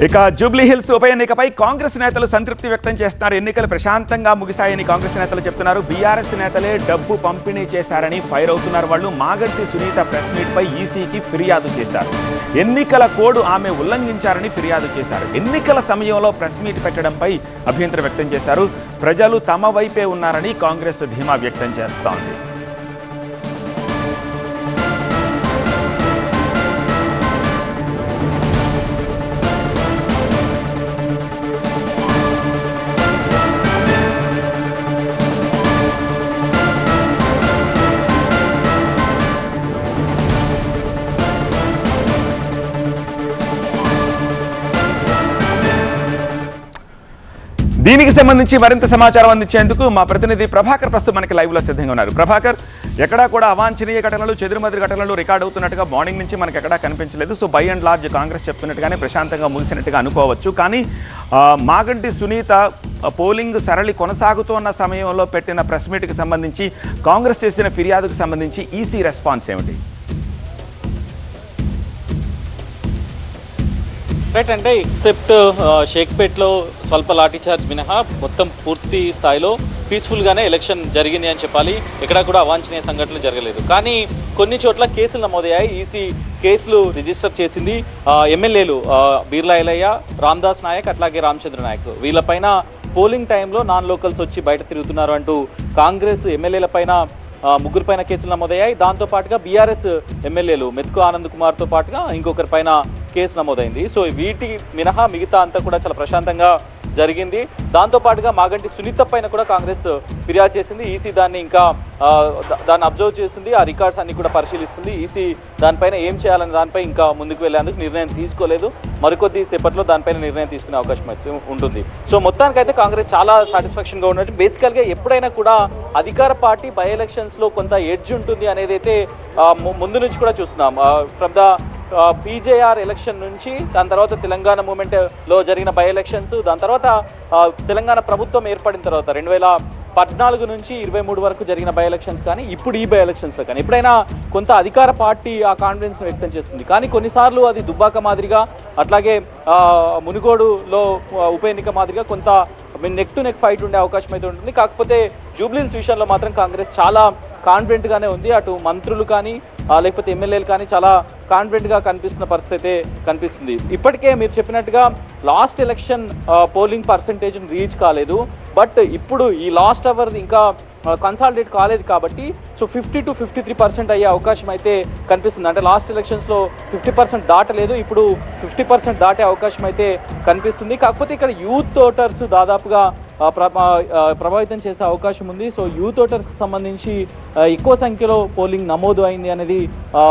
ఇక Jubilee hills ఉప ఎన్నికపై కాంగ్రెస్ నేతలు సంతృప్తి వ్యక్తం చేస్తున్నారు. ఎన్నికలు ప్రశాంతంగా ముగిశాయని కాంగ్రెస్ నేతలు చెప్తున్నారు. బీఆర్ఎస్ నేతలే డబ్బు పంపిణీ చేశారని ఫైర్ అవుతున్నారు వాళ్ళు. మాగంటి సునీత ప్రెస్ మీట్ పై ఈసీకి ఫిర్యాదు చేశారు. ఎన్నికల కోడ్ ఆమె ఉల్లంఘించారని ఫిర్యాదు చేశారు. ఎన్నికల సమయంలో ప్రెస్ మీట్ పెట్టడంపై అభ్యంతరం వ్యక్తం చేశారు. ప్రజలు తమ వైపే ఉన్నారని కాంగ్రెస్ ధీమా వ్యక్తం చేస్తోంది. దీనికి సంబంధించి మరింత సమాచారం అందించేందుకు మా ప్రతినిధి ప్రభాకర్ ప్రస్తుతం మనకి లైవ్లో సిద్ధంగా ఉన్నారు. ప్రభాకర్ ఎక్కడా కూడా అవాంఛనీయ ఘటనలు చెదురుమదురు ఘటనలు రికార్డ్ అవుతున్నట్టుగా మార్నింగ్ నుంచి మనకి ఎక్కడా కనిపించలేదు. So by and large Congress చెప్తున్నట్టుగానే ప్రశాంతంగా ముగిసినట్టుగా అనుకోవచ్చు. కానీ మాగంటి సునీత పోలింగ్ సరళి కొనసాగుతున్న సమయంలో పెట్టిన ప్రెస్ మీట్కి సంబంధించి కాంగ్రెస్ చేసిన ఫిర్యాదుకు సంబంధించి ఈసీ రెస్పాన్స్ ఏమిటి? రైట్ అంటే ఎక్సెప్ట్ uh, షేక్పేట్లో స్వల్ప లాఠీ చార్జ్ మినహా మొత్తం పూర్తి స్థాయిలో పీస్ఫుల్గానే ఎలక్షన్ జరిగింది అని చెప్పాలి. ఎక్కడా కూడా అవాంఛనీయ సంఘటనలు జరగలేదు. కానీ కొన్ని చోట్ల కేసులు నమోదయ్యాయి. ఈసీ కేసులు రిజిస్టర్ చేసింది ఎమ్మెల్యేలు బీర్లా ఎలయ్య రామ్దాస్ నాయక్ అట్లాగే రామచంద్ర నాయక్. వీళ్ళపైన పోలింగ్ టైంలో నాన్ లోకల్స్ వచ్చి బయట తిరుగుతున్నారు అంటూ కాంగ్రెస్ ఎమ్మెల్యేల పైన ముగ్గురు పైన కేసులు నమోదయ్యాయి. దాంతో పాటుగా బీఆర్ఎస్ ఎమ్మెల్యేలు మెతుకు ఆనంద్ కుమార్తో పాటుగా ఇంకొకరి పైన కేసు నమోదైంది. సో వీటి మినహా మిగతా అంతా కూడా చాలా ప్రశాంతంగా జరిగింది. దాంతోపాటుగా మాగంటి సునీత పైన కూడా కాంగ్రెస్ ఫిర్యాదు చేసింది. ఈసీ దాన్ని ఇంకా దాన్ని అబ్జర్వ్ చేస్తుంది. ఆ రికార్డ్స్ అన్ని కూడా పరిశీలిస్తుంది. ఈసీ దానిపైన ఏం చేయాలని దానిపై ఇంకా ముందుకు వెళ్ళేందుకు నిర్ణయం తీసుకోలేదు. మరికొద్ది సేపట్లో దానిపైన నిర్ణయం తీసుకునే అవకాశం అయితే ఉంటుంది. సో మొత్తానికైతే కాంగ్రెస్ చాలా సాటిస్ఫాక్షన్గా ఉన్నట్టు బేసికల్గా ఎప్పుడైనా కూడా అధికార పార్టీ బై ఎలక్షన్స్లో కొంత ఎడ్జ్ ఉంటుంది అనేది అయితే ముందు నుంచి కూడా చూస్తున్నాం. ఫ్రమ్ ద పీజేఆర్ ఎలక్షన్ నుంచి దాని తర్వాత తెలంగాణ మూమెంట్లో జరిగిన బై ఎలక్షన్స్ దాని తర్వాత తెలంగాణ ప్రభుత్వం ఏర్పడిన తర్వాత రెండు వేల పద్నాలుగు నుంచి ఇరవై మూడు వరకు జరిగిన బై ఎలక్షన్స్ కానీ ఇప్పుడు ఈ బై ఎలక్షన్స్లో కానీ. ఎప్పుడైనా కొంత అధికార పార్టీ ఆ కాన్ఫిడెన్స్ను వ్యక్తం చేస్తుంది. కానీ కొన్నిసార్లు అది దుబ్బాక మాదిరిగా అట్లాగే మునుగోడులో ఉప ఎన్నిక మాదిరిగా కొంత నెక్ టు నెక్ ఫైట్ ఉండే అవకాశం అయితే ఉంటుంది. కాకపోతే జూబ్లీన్స్ విషయంలో మాత్రం కాంగ్రెస్ చాలా కాన్ఫిడెంట్గానే ఉంది. అటు మంత్రులు కానీ లేకపోతే ఎమ్మెల్యేలు కానీ చాలా కాన్ఫిడెంట్గా కనిపిస్తున్న పరిస్థితి అయితే కనిపిస్తుంది. ఇప్పటికే మీరు చెప్పినట్టుగా last election polling percentage reach కాలేదు. బట్ ఇప్పుడు ఈ లాస్ట్ అవర్ ఇంకా కన్సాలిడేట్ కాలేదు కాబట్టి so fifty to fifty three percent అయ్యే అవకాశం అయితే కనిపిస్తుంది. అంటే లాస్ట్ ఎలక్షన్స్లో ఫిఫ్టీ పర్సెంట్ దాటలేదు. ఇప్పుడు ఫిఫ్టీ పర్సెంట్ దాటే అవకాశం అయితే కనిపిస్తుంది. కాకపోతే ఇక్కడ యూత్ ఓటర్స్ దాదాపుగా ప్రభావితం చేసే అవకాశం ఉంది. సో యూత్ ఓటర్స్కి సంబంధించి ఎక్కువ సంఖ్యలో పోలింగ్ నమోదు అయింది అనేది ఆ,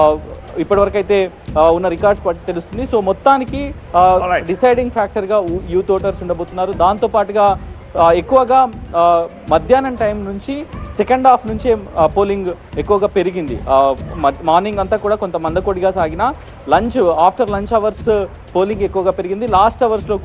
ఇప్పటివరకు అయితే ఆ, ఉన్న రికార్డ్స్ తెలుస్తుంది. సో మొత్తానికి. డిసైడింగ్ ఫ్యాక్టర్గా యూత్ ఓటర్స్ ఉండబోతున్నారు. దాంతో పాటుగా ఆ, ఎక్కువగా మధ్యాహ్నం టైం నుంచి సెకండ్ హాఫ్ నుంచే పోలింగ్ ఎక్కువగా పెరిగింది. మార్నింగ్ అంతా కూడా కొంత మందకొడిగా సాగిన lunch after lunch hours polling ఎక్కువగా పెరిగింది. లాస్ట్ అవర్స్లో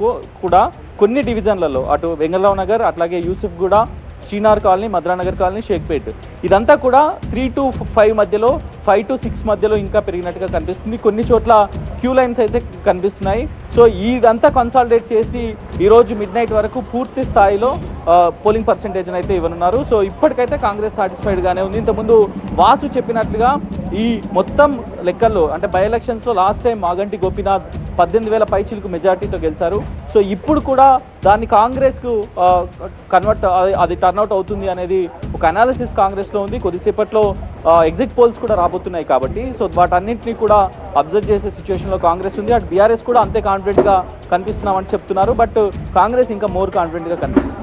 కూడా కొన్ని డివిజన్లలో అటు వెంగళరావు నగర్ అట్లాగే యూసుఫ్ కూడా శ్రీనార్ కాలనీ మద్రానగర్ కాలనీ షేక్పేట్. ఇదంతా కూడా త్రీ టు ఫైవ్ మధ్యలో ఫైవ్ టు సిక్స్ మధ్యలో ఇంకా పెరిగినట్టుగా కనిపిస్తుంది. కొన్ని చోట్ల క్యూ లైన్స్ అయితే కనిపిస్తున్నాయి. సో ఇదంతా కన్సాలిడేట్ చేసి ఈరోజు మిడ్ నైట్ వరకు పూర్తి స్థాయిలో పోలింగ్ పర్సంటేజ్ అయితే ఇవ్వనున్నారు. సో ఇప్పటికైతే కాంగ్రెస్ సాటిస్ఫైడ్గానే ఉంది. ఇంతకుముందు వాసు చెప్పినట్లుగా ఈ మొత్తం లెక్కల్లో అంటే బై ఎలక్షన్స్లో లాస్ట్ టైం మాగంటి గోపీనాథ్ పద్దెనిమిది వేల పైచిలకు మెజార్టీతో గెలిచారు. సో ఇప్పుడు కూడా దాన్ని కాంగ్రెస్కు కన్వర్ట్ అది టర్న్అవుట్ అవుతుంది అనేది ఒక అనాలిసిస్ కాంగ్రెస్లో ఉంది. కొద్దిసేపట్లో ఎగ్జిట్ పోల్స్ కూడా రాబోతున్నాయి కాబట్టి. సో వాటన్నింటినీ కూడా అబ్జర్వ్ చేసే సిచ్యువేషన్లో కాంగ్రెస్ ఉంది. అటు బీఆర్ఎస్ కూడా అంతే కాన్ఫిడెంట్గా కనిపిస్తున్నామని చెప్తున్నారు. బట్ కాంగ్రెస్ ఇంకా మోర్ కాన్ఫిడెంట్గా కనిపిస్తుంది.